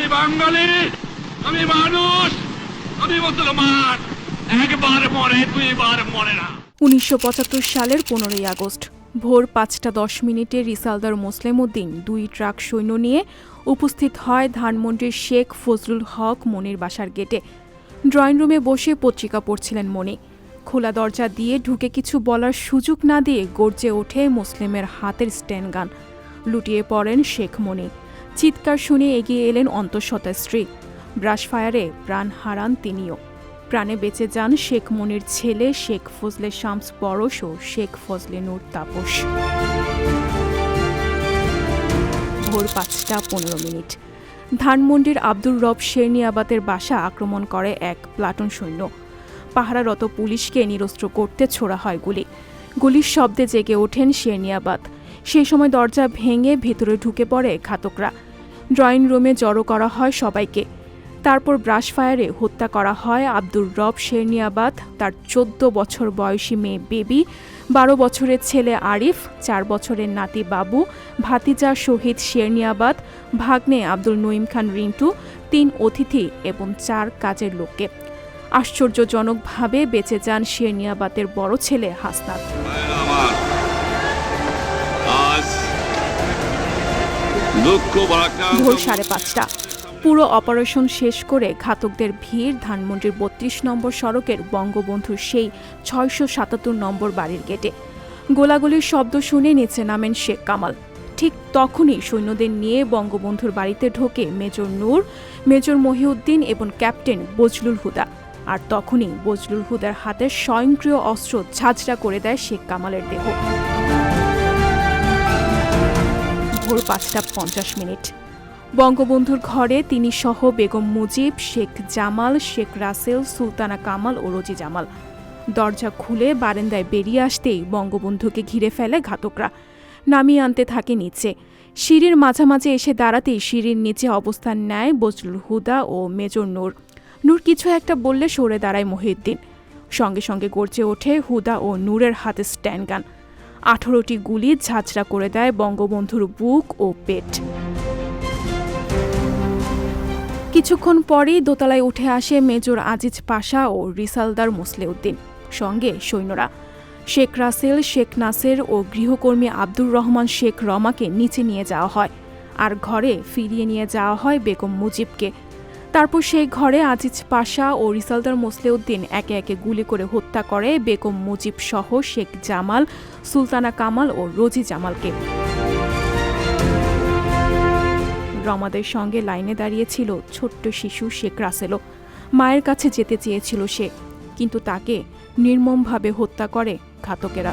আমি বাঙালি, আমি মানুষ, আমি মুসলমান। একবার মরে, দুইবার মরে না। উনিশশো সালের পনেরোই আগস্ট, ভোর পাঁচটা দশ মিনিটে রিসালদার মোসলেম উদ্দিন দুই ট্রাক সৈন্য নিয়ে উপস্থিত হয় ধানমন্ডির শেখ ফজলুল হক মনির বাসার গেটে। ড্রয়িং রুমে বসে পত্রিকা পড়ছিলেন মনি। খোলা দরজা দিয়ে ঢুকে কিছু বলার সুযোগ না দিয়ে গর্জে ওঠে মুসলিমের হাতের স্ট্যান্ড গান লুটিয়ে পড়েন শেখ মনি। চিৎকার শুনে এগিয়ে এলেন অন্তঃসত্ত্বা স্ত্রী। ব্রাশ ফায়ারে প্রাণ হারান তিনিও। প্রাণে বেঁচে যান শেখ মনির ছেলে শেখ ফজলে শামস পরশ ও শেখ ফজলে নূর তাপস। ভোর পাঁচটা পনেরো মিনিট। ধানমন্ডির আব্দুর রব শেরনিয়াবাদের বাসা আক্রমণ করে এক প্লাটুন সৈন্য। পাহারারত পুলিশকে নিরস্ত্র করতে ছোড়া হয় গুলি। গুলির শব্দে জেগে ওঠেন শেরনিয়াবাদ সেই সময় দরজা ভেঙে ভেতরে ঢুকে পড়ে ঘাতকরা। ড্রয়িং রুমে জড়ো করা হয় সবাইকে। তারপর ব্রাশ ফায়ারে হত্যা করা হয় আব্দুর রব শেরনিয়াবাদ, তার চোদ্দ বছর বয়সী মেয়ে বেবি, বারো বছরের ছেলে আরিফ, চার বছরের নাতি বাবু, ভাতিজা শহীদ শেরনিয়াবাদ, ভাগ্নে আব্দুল নঈম খান রিন্টু, তিন অতিথি এবং চার কাজের লোককে। আশ্চর্যজনকভাবে বেঁচে যান শেরনিয়াবাদের বড় ছেলে হাসনাত। ভোর সাড়ে পাঁচটা। পুরো অপারেশন শেষ করে ঘাতকদের ভিড়। ধানমন্ডির বত্রিশ নম্বর সড়কের বঙ্গবন্ধুর সেই ছয়শো সাতাত্তর নম্বর বাড়ির গেটে। গোলাগুলির শব্দ শুনে নিচে নামেন শেখ কামাল। ঠিক তখনই সৈন্যদের নিয়ে বঙ্গবন্ধুর বাড়িতে ঢোকে মেজর নূর, মেজর মহিউদ্দিন এবং ক্যাপ্টেন বজলুল হুদা। আর তখনই বজলুল হুদার হাতে স্বয়ংক্রিয় অস্ত্র ঝাঁঝরা করে দেয় শেখ কামালের দেহ। ভোর পাঁচটা পঞ্চাশ মিনিট। বঙ্গবন্ধুর ঘরে তিনি সহ বেগম মুজিব, শেখ জামাল, শেখ রাসেল, সুলতানা কামাল ও রোজি জামাল। দরজা খুলে বারান্দায় বেরিয়ে আসতেই বঙ্গবন্ধুকে ঘিরে ফেলে ঘাতকরা। নামিয়ে আনতে থাকে নিচে। সিঁড়ির মাঝামাঝি এসে দাঁড়াতেই সিঁড়ির নিচে অবস্থান নেয় বজলুল হুদা ও মেজর নূর। নূর কিছু একটা বললে সরে দাঁড়ায় মহিউদ্দিন। সঙ্গে সঙ্গে গর্জে ওঠে হুদা ও নূরের হাতে স্ট্যান্ড গান। আঠারোটি গুলি ঝাঁঝরা করে দেয় বঙ্গবন্ধুর বুক ও পেট। কিছুক্ষণ পরেই দোতলায় উঠে আসে মেজর আজিজ পাশা ও রিসালদার মুসলেউদ্দিন, সঙ্গে সৈন্যরা। শেখ রাসেল, শেখ নাসের ও গৃহকর্মী আব্দুর রহমান, শেখ রমাকে নিচে নিয়ে যাওয়া হয়। আর ঘরে ফিরিয়ে নিয়ে যাওয়া হয় বেগম মুজিবকে। তারপর সেই ঘরে আজিজ পাশা ও রিসালদার মোসলেউদ্দিন একে একে গুলি করে হত্যা করে বেগম মুজিব সহ শেখ জামাল, সুলতানা কামাল ও রোজি জামালকে। রমাদের সঙ্গে লাইনে দাঁড়িয়েছিল ছোট্ট শিশু শেখ রাসেলও। মায়ের কাছে যেতে চেয়েছিল সে, কিন্তু তাকে নির্মমভাবে হত্যা করে ঘাতকেরা।